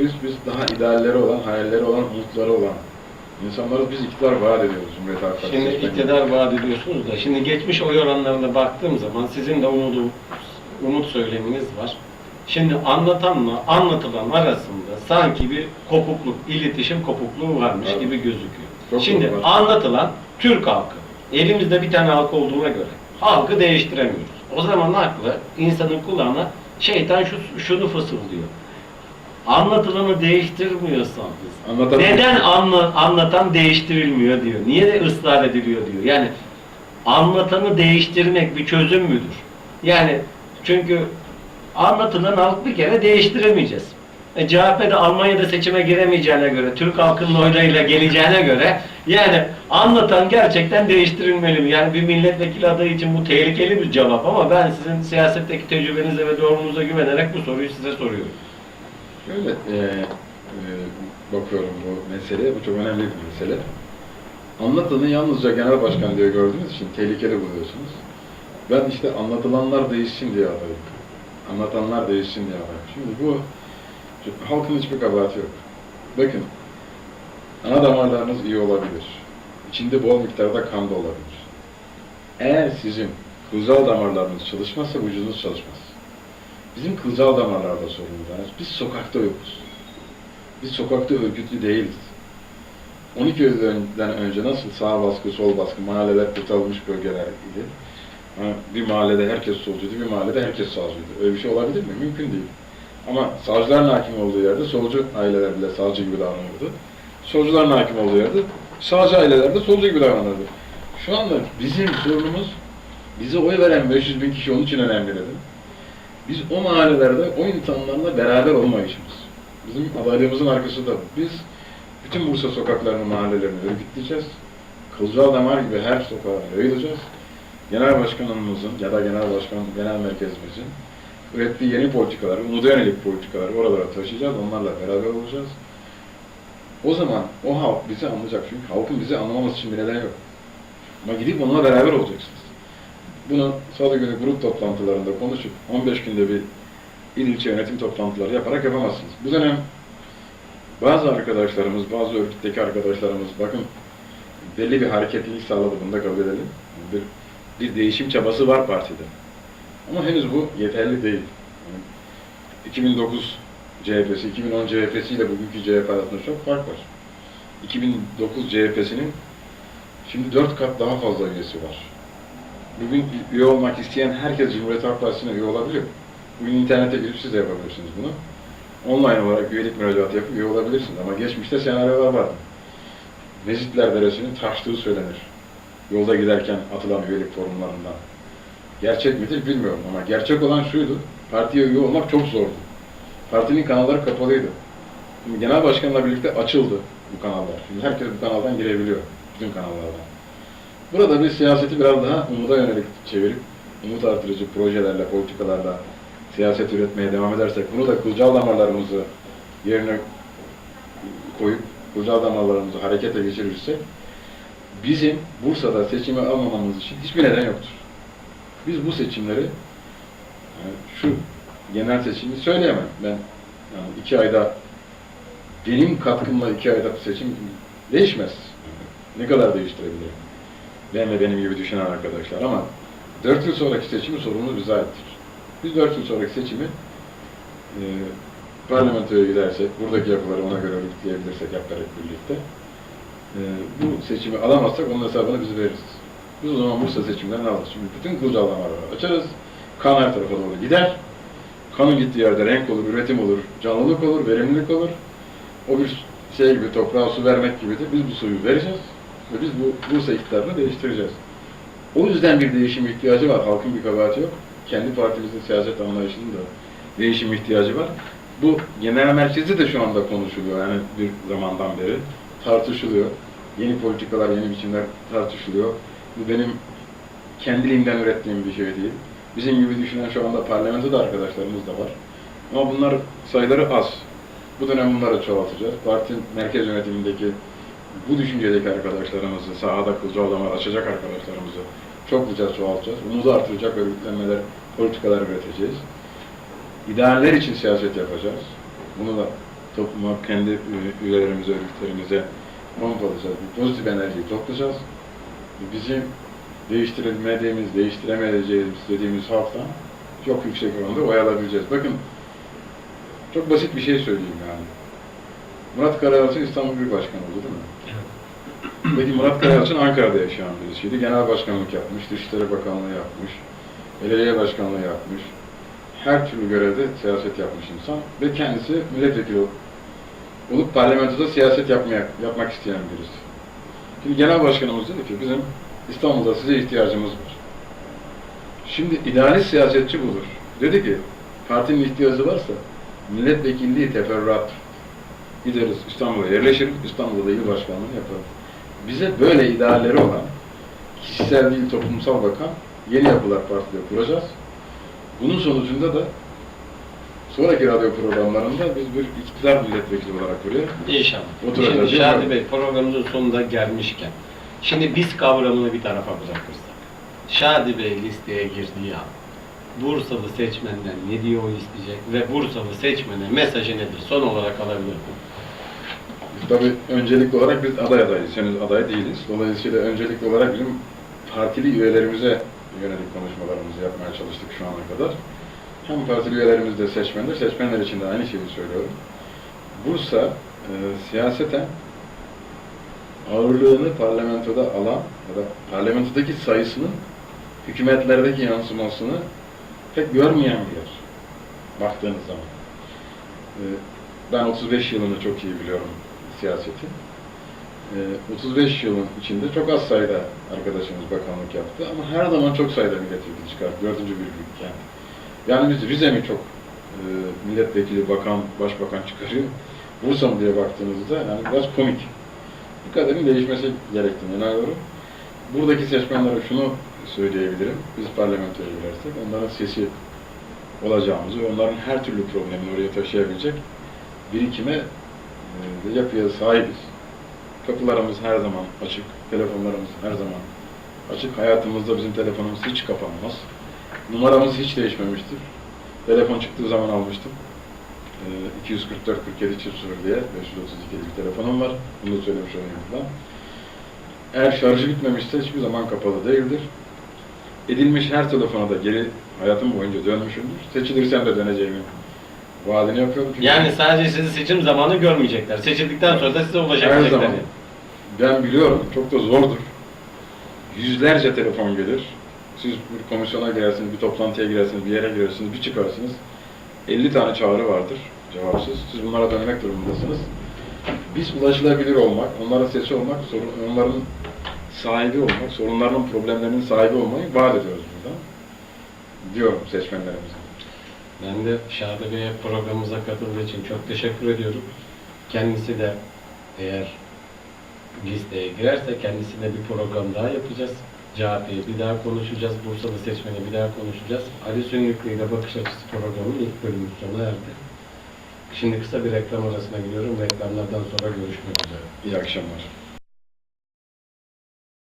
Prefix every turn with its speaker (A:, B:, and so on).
A: Biz, biz daha idealleri olan, hayalleri olan, umutları olan insanlarız. Biz iktidar vaat ediyoruz Cumhuriyet Halk Partisi.
B: Şimdi iktidar vaat ediyorsunuz da, şimdi geçmiş oy oranlarına baktığım zaman sizin de umudu, umut söyleminiz var. Şimdi anlatanla anlatılan arasında sanki bir kopukluk, iletişim kopukluğu varmış
A: Evet.
B: gibi gözüküyor.
A: Çok
B: Şimdi
A: var.
B: anlatılan Türk halkı. Elimizde bir tane halk olduğuna göre halkı değiştiremiyoruz. O zaman haklı insanın kulağına şeytan şu, şunu fısıldıyor. Anlatılanı değiştirmiyorsan biz
A: Anlatan-
B: neden anla, anlatan değiştirilmiyor diyor. Niye de ısrar ediliyor diyor. Yani anlatanı değiştirmek bir çözüm müdür? Yani çünkü anlatılan halk bir kere değiştiremeyeceğiz. E, CHP de Almanya'da seçime giremeyeceğine göre, Türk halkının oylarıyla geleceğine göre yani anlatan gerçekten değiştirilmeli mi? Yani bir milletvekili adayı için bu tehlikeli bir cevap ama ben sizin siyasetteki tecrübenize ve doğruluğunuza güvenerek bu soruyu size soruyorum.
A: Şöyle e, e, bakıyorum bu meseleye, bu çok önemli bir mesele. Anlatanı yalnızca genel başkan diye gördüğünüz için tehlikeli buluyorsunuz. Ben işte anlatılanlar değişsin diye adayım. Anlatanlar değişsin diye adayım. Şimdi bu halkın hiçbir kabahati yok. Bakın, ana damarlarınız iyi olabilir. İçinde bol miktarda kan da olabilir. Eğer sizin kılcal damarlarınız çalışmazsa vücudunuz çalışmaz. Bizim kılcal damarlarda var. Biz sokakta yokuz. Biz sokakta örgütlü değiliz. 12 Eylül'den önce nasıl sağ baskı, sol baskı, mahalleler kurtarılmış bölgeler idi. Bir mahallede herkes solcuydu, bir mahallede herkes sağcıydı. Öyle bir şey olabilir mi? Mümkün değil. Ama savcıların hakim olduğu yerde solcu aileler bile sağcı gibi davranırdı. Solcuların hakim olduğu yerde sağcı aileler de solcu gibi davranırdı. Şu anda bizim sorunumuz bize oy veren 500 bin kişi onun için önemli dedim. Biz o mahallelerde o insanlarla beraber olmayışımız. Bizim adaylığımızın arkası da bu. Biz bütün Bursa sokaklarını, mahallelerini örgütleyeceğiz. Kılcal damar gibi her sokağa yayılacağız. Genel başkanımızın ya da genel başkan, genel merkezimizin ürettiği yeni politikaları, umuda yönelik politikaları oralara taşıyacağız. Onlarla beraber olacağız. O zaman o halk bizi anlayacak. Çünkü halkın bizi anlamaması için bir neden yok. Ama gidip onunla beraber olacaksınız. Bunu salı günü grup toplantılarında konuşup 15 günde bir il ilçe yönetim toplantıları yaparak yapamazsınız. Bu dönem bazı arkadaşlarımız, bazı örgütteki arkadaşlarımız bakın belli bir hareketlilik sağladı bunu da kabul edelim. Bir, bir değişim çabası var partide. Ama henüz bu yeterli değil. Yani 2009 CHP'si, 2010 CHP'si ile bugünkü CHP arasında çok fark var. 2009 CHP'sinin şimdi dört kat daha fazla üyesi var. Bugün üye olmak isteyen herkes Cumhuriyet Halk Partisi'ne üye olabiliyor. Bugün internete girip siz de yapabilirsiniz bunu. Online olarak üyelik müracaatı yapıp üye olabilirsiniz. Ama geçmişte senaryolar vardı. Mezitler Deresi'nin taştığı söylenir. Yolda giderken atılan üyelik forumlarından. Gerçek midir bilmiyorum ama gerçek olan şuydu. Partiye üye olmak çok zordu. Partinin kanalları kapalıydı. Şimdi genel başkanla birlikte açıldı bu kanallar. Şimdi herkes bu kanaldan girebiliyor. Bütün kanallardan. Burada bir siyaseti biraz daha umuda yönelik çevirip, umut artırıcı projelerle, politikalarla siyaset üretmeye devam edersek, bunu da kılcal damarlarımızı yerine koyup, kılcal damarlarımızı harekete geçirirsek, bizim Bursa'da seçimi almamamız için hiçbir neden yoktur. Biz bu seçimleri, yani şu genel seçimi söyleyemem. Ben yani iki ayda, benim katkımla iki ayda seçim değişmez. Ne kadar değiştirebilirim? Ben ve benim gibi düşünen arkadaşlar ama 4 yıl sonraki seçimi sorumlu bize aittir. Biz 4 yıl sonraki seçimi e, parlamentoya gidersek, buradaki yapıları ona göre örgütleyebilirsek hep birlikte e, bu seçimi alamazsak onun hesabını biz veririz. Biz o zaman Bursa seçimlerini alırız. Çünkü bütün kılcal damarları açarız. Kan her tarafa doğru gider. Kanın gittiği yerde renk olur, üretim olur, canlılık olur, verimlilik olur. O bir şey gibi, toprağa su vermek gibidir. Biz bu suyu vereceğiz ve biz bu Bursa iktidarını değiştireceğiz. O yüzden bir değişim ihtiyacı var. Halkın bir kabahati yok. Kendi partimizin siyaset anlayışının da değişim ihtiyacı var. Bu genel merkezde de şu anda konuşuluyor. Yani bir zamandan beri tartışılıyor. Yeni politikalar, yeni biçimler tartışılıyor. Bu benim kendiliğimden ürettiğim bir şey değil. Bizim gibi düşünen şu anda parlamentoda arkadaşlarımız da var. Ama bunlar sayıları az. Bu dönem bunları çoğaltacağız. Parti merkez yönetimindeki bu düşüncedeki arkadaşlarımızı, sahada kılcal damar açacak arkadaşlarımızı çokluca çoğaltacağız. Umudu artıracak örgütlenmeler, politikalar üreteceğiz. İdealler için siyaset yapacağız. Bunu da topluma, kendi ü- üyelerimize, örgütlerimize pompalayacağız. Bir pozitif enerjiyi toplayacağız. Bizim değiştirilmediğimiz, değiştiremeyeceğimiz dediğimiz halktan çok yüksek oranda oy alabileceğiz. Bakın, çok basit bir şey söyleyeyim yani. Murat Karayalçın İstanbul Büyükbaşkanı oldu değil mi? Peki Murat Karayalçın Ankara'da yaşayan birisiydi. Genel başkanlık yapmış, Dışişleri Bakanlığı yapmış, belediye başkanlığı yapmış. Her türlü görevde siyaset yapmış insan ve kendisi milletvekili ol- olup parlamentoda siyaset yapmaya, yapmak isteyen birisi. Şimdi genel başkanımız dedi ki bizim İstanbul'da size ihtiyacımız var. Şimdi idealist siyasetçi budur. Dedi ki partinin ihtiyacı varsa milletvekilliği teferruat. Gideriz İstanbul'a yerleşiriz, İstanbul'da da il başkanlığı yaparız. Bize böyle idealleri olan, kişisel değil toplumsal bakan yeni yapılar partileri kuracağız. Bunun sonucunda da sonraki radyo programlarında biz bir iktidar milletvekili olarak buraya
B: İnşallah.
A: Oturacağız,
B: Şimdi? Şadi Bey programımızın sonunda gelmişken, şimdi biz kavramını bir tarafa bırakırsak, Şadi Bey listeye girdiği an, Bursalı seçmenden ne diye oy isteyecek ve Bursalı seçmene mesajı nedir? Son olarak alabilir miyim?
A: Tabii öncelikli olarak biz aday adayız, henüz aday değiliz. Dolayısıyla öncelikli olarak bizim partili üyelerimize yönelik konuşmalarımızı yapmaya çalıştık şu ana kadar. Hem partili üyelerimiz de seçmenler, seçmenler için de aynı şeyi söylüyorum. Bursa e, siyaseten ağırlığını parlamentoda alan ya da parlamentodaki sayısının hükümetlerdeki yansımasını pek görmeyen bir yer baktığınız zaman. E, ben 35 yılını çok iyi biliyorum siyaseti. Ee, 35 yılın içinde çok az sayıda arkadaşımız bakanlık yaptı ama her zaman çok sayıda milletvekili çıkarttı. Dördüncü büyüklük yani. Yani biz Rize mi çok e, milletvekili, bakan, başbakan çıkarıyor? Bursa mı diye baktığınızda yani biraz komik. Bu kadarın değişmesi gerektiğini inanıyorum. Buradaki seçmenlere şunu söyleyebilirim. Biz parlamentoya girersek onların sesi olacağımızı onların her türlü problemini oraya taşıyabilecek birikime e, ve yapıya sahibiz. Kapılarımız her zaman açık, telefonlarımız her zaman açık. Hayatımızda bizim telefonumuz hiç kapanmaz. Numaramız hiç değişmemiştir. Telefon çıktığı zaman almıştım. E, 244 47 çift sıfır diye 532 bir telefonum var. Bunu da söylemiş olayım buradan. Eğer şarjı bitmemişse hiçbir zaman kapalı değildir. Edilmiş her telefona da geri hayatım boyunca dönmüşümdür. Seçilirsem de döneceğimi vaadini yapıyorum. Çünkü
B: Yani sadece sizi seçim zamanı görmeyecekler. Seçildikten sonra da size
A: her
B: ulaşabilecekler.
A: zaman ben biliyorum çok da zordur. Yüzlerce telefon gelir. Siz bir komisyona girersiniz, bir toplantıya girersiniz, bir yere girersiniz, bir çıkarsınız. 50 tane çağrı vardır cevapsız. Siz bunlara dönmek durumundasınız. Biz ulaşılabilir olmak, onların sesi olmak, sorun, onların sahibi olmak, sorunlarının, problemlerinin sahibi olmayı vaat ediyoruz buradan. Diyorum seçmenlerimize.
B: Ben de Şadi Bey'e programımıza katıldığı için çok teşekkür ediyorum. Kendisi de eğer listeye girerse kendisine bir program daha yapacağız. CHP'yi bir daha konuşacağız. Bursa'da seçmeni bir daha konuşacağız. Ali Süngüklü ile Bakış Açısı programının ilk bölümü sona erdi. Şimdi kısa bir reklam arasına gidiyorum. Reklamlardan sonra görüşmek üzere.
A: İyi akşamlar.